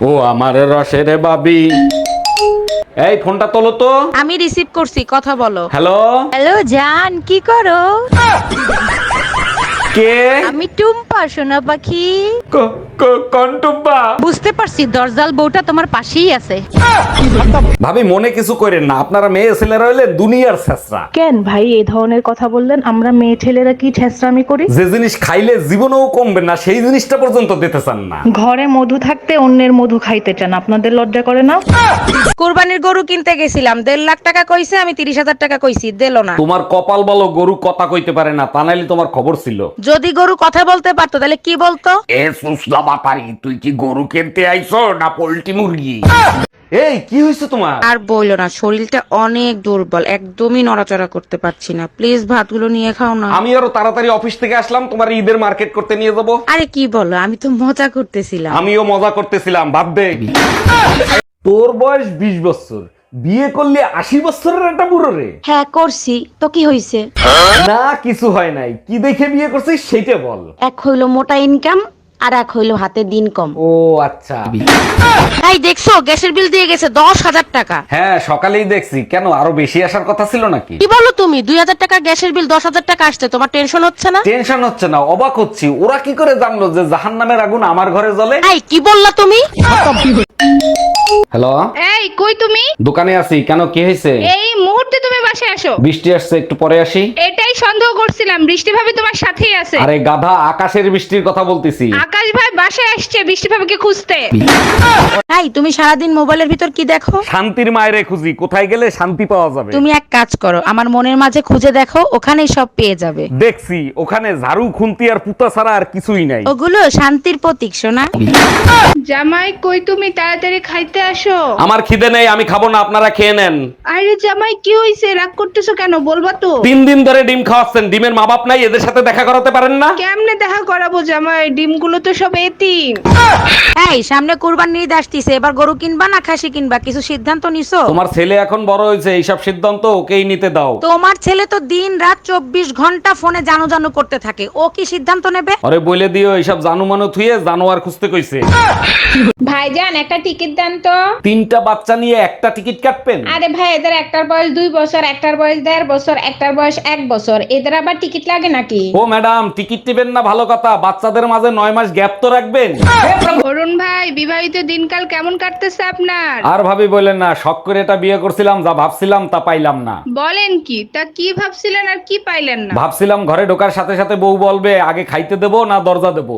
ও আমার রসের বাবি। এই ফোনটা তোলো তো। আমি রিসিভ করছি কথা বলো। হ্যালো হ্যালো জান কি করো? কে? আমি টুম্পা সোনা পাখি। ক- ক- কন্টুব্বা বুঝতে পারছি দরজাল বউটা তোমার পাশেই আছে। ভাবি মনে কিছু করেন না। আপনারা মেয়ে ছেলেরা হইলে দুনিয়ার ছেসরা কেন ভাই এই ধরনের কথা বললেন? আমরা মেয়ে ছেলেরা কি ছেঁচড়ামি করি? যে জিনিস খাইলে জীবনেও কমবে না সেই জিনিসটা পর্যন্ত দিতে চান না। ঘরে মধু থাকতে অন্যের মধু খাইতে চান। আপনাদের লজ্জা করে না? কোরবানির গরু কিনতে গেছিলাম। দেড় লাখ টাকা কইছে আমি তিরিশ হাজার টাকা কইছি। দিল না। তোমার কপাল বলো গরু কথা কইতে পারে না তা নাইলে তোমার খবর ছিল। যদি গরু কথা বলতে পারতো তাহলে কি বলতো? এ সুসলা বাপারি তুই কি গরু কিনতে আইছো না পোল্ট্রি মুরগি? এই কি হয়েছে তোমার? আর বইলো না শরীরটা অনেক দুর্বল একদমই নড়াচড়া করতে পারছি না। প্লিজ ভাতগুলো নিয়ে খাও না। আমি আরও তাড়াতাড়ি অফিস থেকে আসলাম তোমার ঈদের মার্কেট করতে নিয়ে যাব। আরে কি বলো আমি তো মজা করতেছিলাম। আমিও মজা করতেছিলাম ভাব ভাববে তোর বয়স বিশ বছর বিয়ে করলে আশি বছরের একটা বুড়ো রে। হ্যাঁ করছি। তো কি হয়েছে না কিছু হয় নাই। কি দেখে বিয়ে করছিস সেইটা বল। এক হইল মোটা ইনকাম আর এক হইল হাতে দিন কম। ও আচ্ছা। এই দেখছ গ্যাসের বিল দিয়ে গেছে দশ হাজার টাকা। হ্যাঁ সকালেই দেখছি। কেন আরও বেশি আসার কথা ছিল নাকি? কি বলো তুমি? দুই হাজার টাকা গ্যাসের বিল দশ হাজার টাকা আসছে তোমার টেনশন হচ্ছে না? টেনশন হচ্ছে না অবাক হচ্ছি। ওরা কি করে জানলো যে জাহান নামের আগুন আমার ঘরে জ্বলে? এই কি বললা তুমি? হ্যালো? এই কই তুমি? দোকানে আছি। কেন কি হয়েছে? এই মুহূর্তে তুমি বাসায় আসো। বৃষ্টি আসছে একটু পরে আসি। এটাই সন্দেহ করছিলাম বৃষ্টি ভাবি তোমার সাথেই আছে। আরে গাধা আকাশের বৃষ্টির কথা বলতেছি। আকাশ ভাই বাসায় আসছে বৃষ্টি ভাবিকে খুঁজতে। এই তুমি সারাদিন মোবাইলের ভিতর কি দেখো? শান্তির মায়েরে খুঁজি কোথায় গেলে শান্তি পাওয়া যাবে? তুমি এক কাজ করো আমার মনের মাঝে খুঁজে দেখো ওখানেই সব পেয়ে যাবে। দেখছি ওখানে ঝাড়ু খুন্তি আর পুতা ছাড়া আর কিছুই নাই। ওগুলো শান্তির প্রতীক সোনা। জামাই কই তুমি? তাড়াতাড়ি খাইতে আসো। আমার খিদে নেই আমি খাব না আপনারা খেয়ে নেন। আরে জামাই কি হইছে? রাগ করতেছো কেন? বলবা তো। তিন দিন ধরে ডিম খাওয়াচ্ছেন ডিমের মা বাপ নাই এদের সাথে দেখা করাতে পারেন না? কেমনে দেখা করাবো জামাই? ডিমগুলো তো সব এতিম। এই সামনে কুরবান ঈদ আসতিছে এবার গরু কিনবা না খাসি কিনবা কিছু সিদ্ধান্ত নিছো? তোমার ছেলে এখন বড় হয়েছে এইসব সিদ্ধান্ত ওকেই নিতে দাও। তোমার ছেলে তো দিন রাত চব্বিশ ঘণ্টা ফোনে জানো জানো করতে থাকে ও কি সিদ্ধান্ত নেবে? আরে বলে দিও এইসব জানু মানু থুয়ে জানোয়ার খুঁজতে কইছে। ভাইজান একটা টিকিট দেন তো। তিনটা বাচ্চা নিয়ে একটা টিকিট কাটবেন? আরে ভাই এদের একটার বয়স দুই বছর একটার বয়স দেড় বছর একটার বয়স এক বছর এদের আবার টিকিট লাগে নাকি? ও ম্যাডাম টিকিট টিবেন না ভালো কথা বাচ্চাদের মাঝে নয় মাস গ্যাপ তো রাখবেন। অরুণ ভাই বিবাহিত দিনকাল কেমন কাটতেছে আপনার? আর ভাবি বললেন না শখ করে এটা বিয়ে করছিলাম যা ভাবছিলাম তা পাইলাম না। বলেন কি তা কি ভাবছিলেন আর কি পাইলেন না? ভাবছিলাম ঘরে ঢোকার সাথে সাথে বউ বলবে আগে খাইতে দেবো না দরজা দেবো?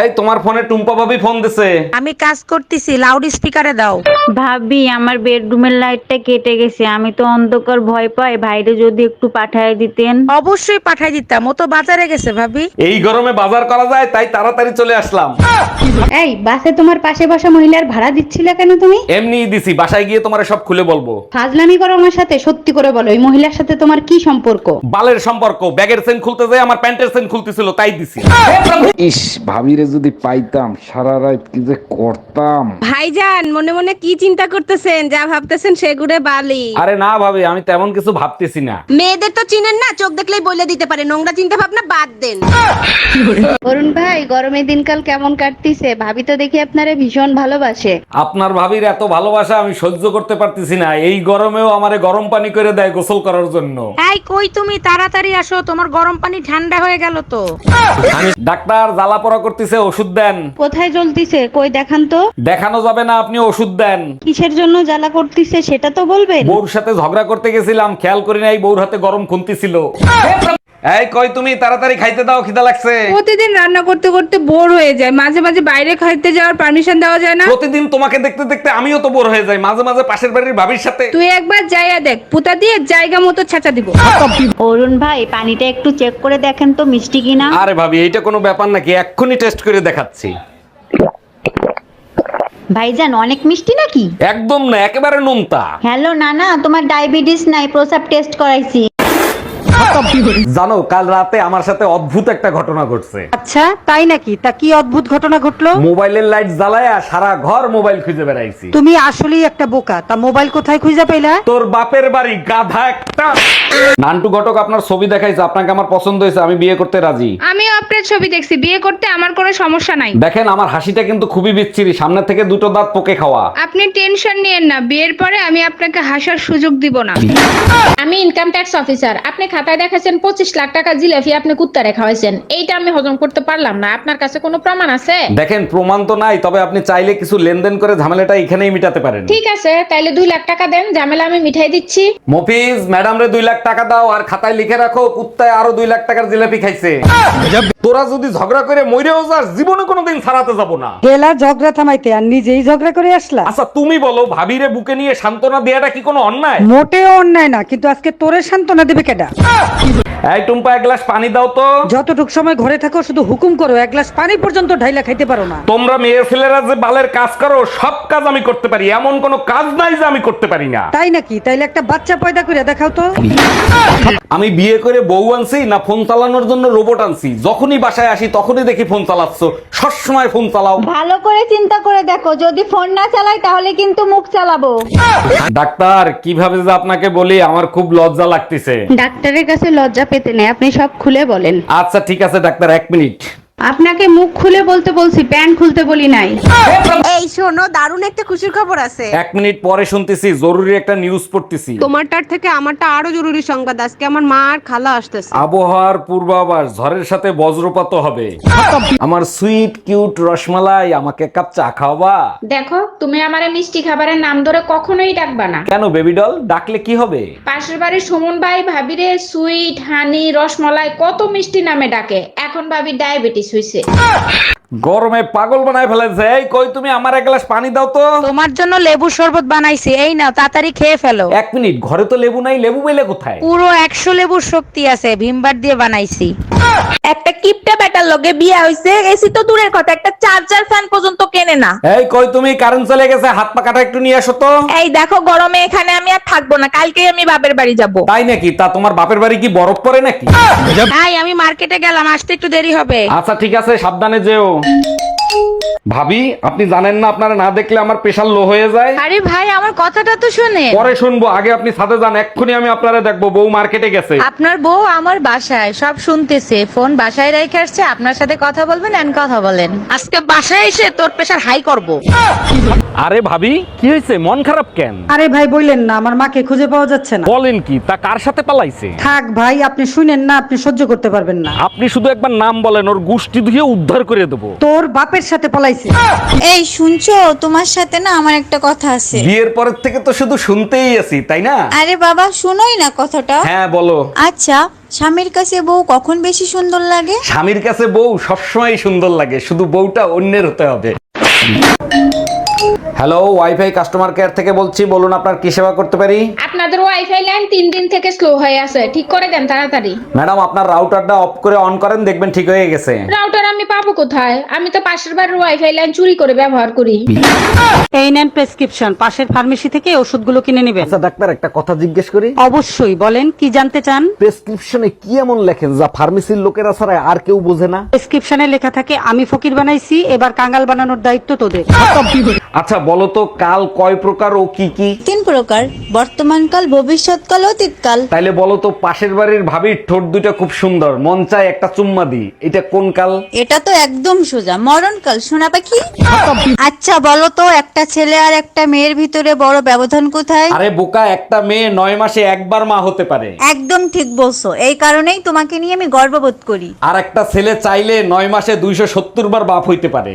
এই তোমার ফোনে টুম্পা ভাবি ফোন দিছে। আমি কাজ করতেছি লাউড স্পিকারে দাও। ভাবি আমার বেডরুমের লাইটটা কেটে গেছে আমি তো অন্ধকার ভয় পাই ভাইরে যদি একটু পাঠায় দিতেন। অবশ্যই পাঠাই দিতাম ও তো বাজারে গেছে ভাবি। এই গরমে বাজার করা যায় তাই তাড়াতাড়ি চলে আসলাম। এই বাসে তোমার পাশে বসা মহিলার ভাড়া দিচ্ছিলে কেন তুমি? এমনি দিছি বাসায় গিয়ে তোমার সব খুলে বলব। ফাজলামি করো আমার সাথে সত্যি করে বলো এই মহিলার সাথে তোমার কি সম্পর্ক? বালের সম্পর্ক ব্যাগের চেন খুলতে যায় আমার প্যান্টের চেন খুলতেছিল তাই দিছি। ইস ভাবিরে যদি পাইতাম সারা রাত কি যে করতাম। ভাইজান মনে মনে কি চিন্তা করতেছেন? যা ভাবতেছেন সেগুড়ে বালি। আরে না ভাবি আমি তেমন কিছু ভাবতেছি না। মেয়েদের তো চিনেন না চোখ দেখলেই বলে দিতে পারে নোংরা চিন্তা ভাবনা বাদ দেন। অরুণ ভাই গরমের দিনকাল কেমন কাটতিছে? ভাবি তো দেখি আপনারে ভীষণ ভালোবাসে। আপনার ভাবির এত ভালোবাসা আমি সহ্য করতে পারতেছি না। এই গরমেও আমারে গরম পানি করে দেয় গোসল করার জন্য। এই কই তুমি? তাড়াতাড়ি আসো তোমার গরম পানি ঠান্ডা হয়ে গেল তো। আমি ডাক্তার জ্বালা পড়া করতেছে ওষুধ দেন। কোথায় জ্বলতিছে? কই দেখান তো। দেখানো যাবে না আপনি ওষুধ দেন। কিসের জন্য জ্বালা করতিছে সেটা তো বলবেন। বউর সাথে ঝগড়া করতে গেছিলাম খেয়াল করি নাই বউর হাতে গরম খুন্তি ছিল এই কই তুমি? তাড়াতাড়ি খাইতে দাও খিদা লাগছে। প্রতিদিন রান্না করতে করতে বোর হয়ে যায়। মাঝে মাঝে বাইরে খাইতে যাওয়ার পারমিশন দেওয়া যায় না। প্রতিদিন তোমাকে দেখতে দেখতে আমিও তো বোর হয়ে যাই। মাঝে মাঝে পাশের বাড়ির ভাবির সাথে তুই একবার যাইয়া দেখ। পুতা দিয়ে জায়গা মতো ছেঁচা দিব। অরুণ ভাই পানিটা একটু চেক করে দেখেন তো মিষ্টি কিনা। আরে ভাবি এইটা কোনো ব্যাপার নাকি? এক্ষুনি টেস্ট করে দেখাচ্ছি। ভাইজান অনেক মিষ্টি নাকি? একদম না একেবারে নোনতা। হ্যালো নানা তোমার ডায়াবেটিস নাই প্রসাব টেস্ট করাইছি। জানো কাল রাতে আমার সাথে অদ্ভুত একটা ঘটনা ঘটছে। আচ্ছা তাই নাকি? তা কি অদ্ভুত ঘটনা ঘটলো? মোবাইলের লাইট জ্বালায়া সারা ঘর মোবাইল খুঁজে বেড়াইছি। তুমি আসলেই একটা বোকা তা মোবাইল কোথায় খুঁজে পেলা? তোর বাপের বাড়ি গাধা একটা। নান্টু ঘটক আপনার ছবি দেখাইছে আপনাকে আমার পছন্দ হয়েছে আমি বিয়ে করতে রাজি। আমিও আপনার ছবি দেখছি বিয়ে করতে আমার কোনো সমস্যা নাই। দেখেন আমার হাসিটা কিন্তু খুবই বিচ্ছিরি সামনে থেকে দুটো দাঁত পোকে খাওয়া। আপনি টেনশন নিয়েন না বিয়ের পরে আমি আপনাকে হাসার সুযোগ দিব না। আমি ইনকাম ট্যাক্স অফিসার আপনি খাতায় দেখাচ্ছেন পঁচিশ লাখ টাকা জিলাপি আপনি কুত্তা রেখা হয়েছেন এইটা আমি হজম করতে পারলাম না। আপনার কাছে কোনো প্রমাণ আছে? দেখেন প্রমাণ তো নাই তবে আপনি চাইলে কিছু লেনদেন করে ঝামেলাটা এখানেই মিটাতে পারেন। ঠিক আছে তাইলে দুই লাখ টাকা দেন ঝামেলা আমি মিঠাই দিচ্ছি। মফিজ ম্যাডাম রে দুই লাখ টাকা দাও আর খাতায় লিখে রাখো কুত্তায় আরও দুই লাখ টাকার জিলাপি খাইছে। তোরা যদি ঝগড়া করে মইরেও যাস জীবনে কোনোদিন ছাড়াতে যাব না। গেলা ঝগড়া থামাইতে আর নিজেই ঝগড়া করে আসলা। আচ্ছা তুমি বলো ভাবিরে বুকে নিয়ে সান্ত্বনা দেয়াটা কি কোনো অন্যায়? মোটেও অন্যায় না কিন্তু আজকে তোরে সান্ত্বনা দেবে কেডা? 闭 এই টুম্পা এক গ্লাস পানি দাও তো। যতটুক সময় ঘরে থাকো শুধু হুকুম করো এক গ্লাস পানি পর্যন্ত ঢাইলা খাইতে পারো না। তোমরা মেয়ে ছেলেরা যে বালের কাজ করো সব কাজ আমি করতে পারি এমন কোনো কাজ নাই যে আমি করতে পারি না। তাই নাকি? তাইলে একটা বাচ্চা পয়দা করে দেখাও তো। আমি বিয়ে করে বউ আনছি না ফোন চালানোর জন্য রোবট আনছি? যখনই বাসায় আসি তখনই দেখি ফোন চালাচ্ছ সবসময় ফোন চালাও। ভালো করে চিন্তা করে দেখো যদি ফোন না চালাই তাহলে কিন্তু মুখ চালাবো। ডাক্তার কীভাবে যে আপনাকে বলি আমার খুব লজ্জা লাগতেছে। ডাক্তারের কাছে লজ্জা পেতে নেই আপনি সব খুলে বলেন। আচ্ছা ঠিক আছে ডাক্তার এক মিনিট। আপনাকে মুখ খুলে বলতে বলছি প্যান্ট খুলতে বলি নাই। এই শোনো দারুণ একটা খুশির খবর আছে। এক মিনিট পরে শুনতেছি জরুরি একটা নিউজ পড়তেছি। তোমারটার থেকে আমারটা আরও জরুরি সংবাদ আজকে আমার মা আর খালা আসতেছে। আবহাওয়ার পূর্বাভাস ঝড়ের সাথে বজ্রপাত হবে। আমার সুইট কিউট রসমালাই আমাকে এক কাপ চা খাওয়াবা? দেখো তুমি আমারে মিষ্টি খাবারের নাম ধরে কখনোই ডাকবা না। কেন বেবি ডল ডাকলে কি হবে? পাশের বাড়ির সুমন ভাই ভাবিরে সুইট হানি রসমলাই কত মিষ্টি নামে ডাকে। এখন ভাবি ডায়াবেটিস হইছে। গরমে পাগল বানায় ফেলেছে। এই কই তুমি? আমার এক গ্লাস পানি দাও তো। তোমার জন্য লেবু শরবত বানাইছি। এই নাও তাড়াতাড়ি খেয়ে ফেলো। এক মিনিট ঘরে তো লেবু নাই লেবু পেলে কোথায়? পুরো একশো লেবুর শক্তি আছে ভীমবার দিয়ে বানাইছি। একটা কিপটা বেটার লগে বিয়ে হইছে এসি তো দূরের কথা একটা চার্জার ফ্যান পর্যন্ত কেনে না। এই কই তুমি? কারেন্ট চলে গেছে হাত পা কাটা একটু নিয়ে আসো তো। এই দেখো গরমে এখানে আমি আর থাকব না কালকেই আমি বাপের বাড়ি যাব। তাই নাকি? তা তোমার বাপের বাড়ি কি বরফ পড়ে নাকি? তাই আমি মার্কেটে গেলাম আসতে একটু দেরি হবে। আচ্ছা ঠিক আছে সাবধানে যেও। ভাবি আপনি জানেন না আপনারা না দেখলে আমার প্রেশার লো হয়ে যায়? আরে ভাই আমার কথাটা তো শুনে পরে শুনব আগে আপনি সাথে যান এক্ষুনি আমি আপনারা দেখব বউ মার্কেটে গেছে। আপনার বউ আমার বাসায় সব শুনতেছে ফোন বাসায় রেখে আসছে আপনার সাথে কথা বলবেন এন্ড কথা বলেন। আজকে বাসায় এসে তোর প্রেশার হাই করব। আরে ভাবি কি হয়েছে? মন খারাপ কেন? আরে ভাই বললেন না আমার মাকে খুঁজে পাওয়া যাচ্ছে না। বলেন কি তা কার সাথে পালাইছে? থাক ভাই আপনি শুনেন না আপনি সহ্য করতে পারবেন না। আপনি শুধু একবার নাম বলেন ওর গুষ্টি ধুয়ে উদ্ধার করে দেবো। তোর বাপের সাথে পলাইছে এই শুনছো? তোমার সাথে না আমার একটা কথা আছে। বিয়ের পরের থেকে তো শুধু শুনতেই আছি তাই না? আরে বাবা শুনোই না কথাটা। হ্যাঁ বলো। আচ্ছা স্বামীর কাছে বউ কখন বেশি সুন্দর লাগে? স্বামীর কাছে বউ সবসময় সুন্দর লাগে শুধু বউটা অন্যের হতে হবে। হ্যালো ওয়াইফাই কাস্টমার কেয়ার থেকে বলছি বলুন আপনার কি সেবা করতে পারি? আপনাদের ওয়াইফাই লাইন তিন দিন থেকে স্লো হয়ে আছে। ঠিক করে দেন তাড়াতাড়ি। ম্যাডাম আপনার রাউটারটা অফ করে অন করেন দেখবেন ঠিক হয়ে গেছে। রাউটার আমি পাবো কোথায়? আমি তো পাশের বাড়ির ওয়াইফাই লাইন চুরি করে ব্যবহার করি। এই নেন প্রেসক্রিপশন পাশের ফার্মেসি থেকে ওষুধগুলো কিনে নেবেন। আচ্ছা ডাক্তার একটা কথা জিজ্ঞেস করি। অবশ্যই বলেন কি জানতে চান? প্রেসক্রিপশনে কি এমন লেখেন যা ফার্মেসির লোকেরা ছাড়া আর কেউ বোঝে না? প্রেসক্রিপশনে লেখা থাকে আমি ফকির বানাইছি এবার কাঙ্গাল বানানোর দায়িত্ব তোদের। আচ্ছা বলো তো কাল কয় প্রকার ও কি কি? তিন প্রকার বর্তমানকাল ভবিষ্যৎকাল অতীতকাল তাইলে বলো তো পাশের বাড়ির ভাবির ঠোঁট দুইটা খুব সুন্দর মন চায় একটা চুম্মা দি। এটা কোন কাল? এটা তো একদম সোজা মরণকাল শোনা পাখি। আচ্ছা বলো তো একটা ছেলে আর একটা মেয়ের ভিতরে বড় ব্যবধান কোথায়? আরে বোকা একটা মেয়ে নয় মাসে একবার মা হতে পারে। একদম ঠিক বলছো এই কারণেই তোমাকে নিয়ে আমি গর্ববোধ করি। আর একটা ছেলে চাইলে নয় মাসে দুইশো সত্তর বার বাপ হইতে পারে।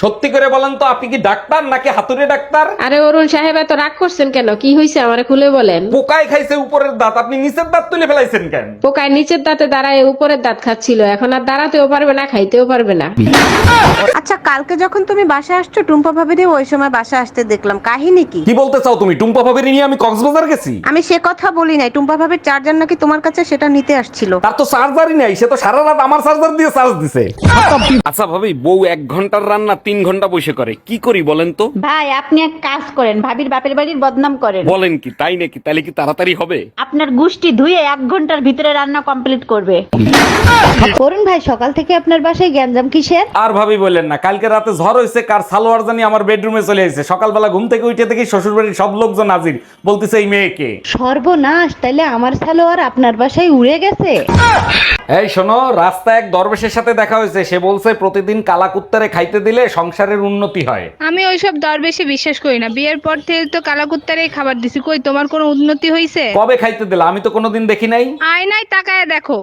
সত্যি করে বলেন তো আপনি কি ডাক্তার নাকি হাতুড়ে ডাক্তার? আরে অরুণ সাহেব এত রাগ করছেন কেন? কি হয়েছে আমারে খুলে বলেন? পোকায় খাইছে উপরের দাঁত আপনি নিচের দাঁত তুলে ফেলাইছেন কেন? পোকায় নিচের দাঁতে দাঁড়ায় উপরের দাঁত খাচ্ছিল এখন আর দাঁড়াতেও পারবে না খাইতেও পারবে না। আচ্ছা কালকে যখন তুমি বাসায় আসছো টুম্পা ভাবিরে ওই সময় বাসায় আসতে দেখলাম। কাহিনী কি? কি বলতে চাও তুমি? টুম্পা ভাবির নিয়ে আমি কক্সবাজার গেছি? আমি সে কথা বলি নাই। টুম্পা ভাবির চার্জার নাকি তোমার কাছে সেটা নিতে আসছিল। তার তো চার্জারই নাই সে তো সারা রাত আমার চার্জার দিয়ে চার্জ দিছে। আচ্ছা ভাবি বউ এক ঘণ্টার রান্না তিন ঘণ্টা বসে করে কি করি বলেন তো। ভাই আপনি এক কাজ করেন ভাবির বাপের বাড়ির বদনাম করেন। বলেন কি তাই নাকি? তাহলে কি তাড়াতাড়ি হবে? আপনার গুষ্টি ধুয়ে এক ঘণ্টার ভিতরে রান্না কমপ্লিট করবে। করুন ভাই সকাল থেকে আপনার বাসায় গ্যাঞ্জাম কিসের? আর ভাবি বললেন না কালকে রাতে ঝড় হয়েছে কার সালোয়ার জানি আমার বেডরুমে চলে এসেছে। সকালবেলা ঘুম থেকে উঠে দেখি শ্বশুর বাড়ির সব লোকজন হাজির বলতেছে এই মেয়েকে। সর্বনাশ তাইলে আমার সালোয়ার আপনার বাসায় উড়ে গেছে? এই শোনো রাস্তায় এক দরবেশের সাথে দেখা হয়েছে। সে বলছে প্রতিদিন কালা কুত্তারে খাইতে দিলে সংসারের উন্নতি হয়। আমি ওইসব দরবেশে বিশ্বাস করি না। বিয়ের পর থেকে তো কালাকুত্তারেই খাবার দিছি। কই তোমার কোনো উন্নতি হয়েছে কবে খাইতে দিলে? আমি তো কোনোদিন দেখি নাই। আয়নায় তাকায় দেখো।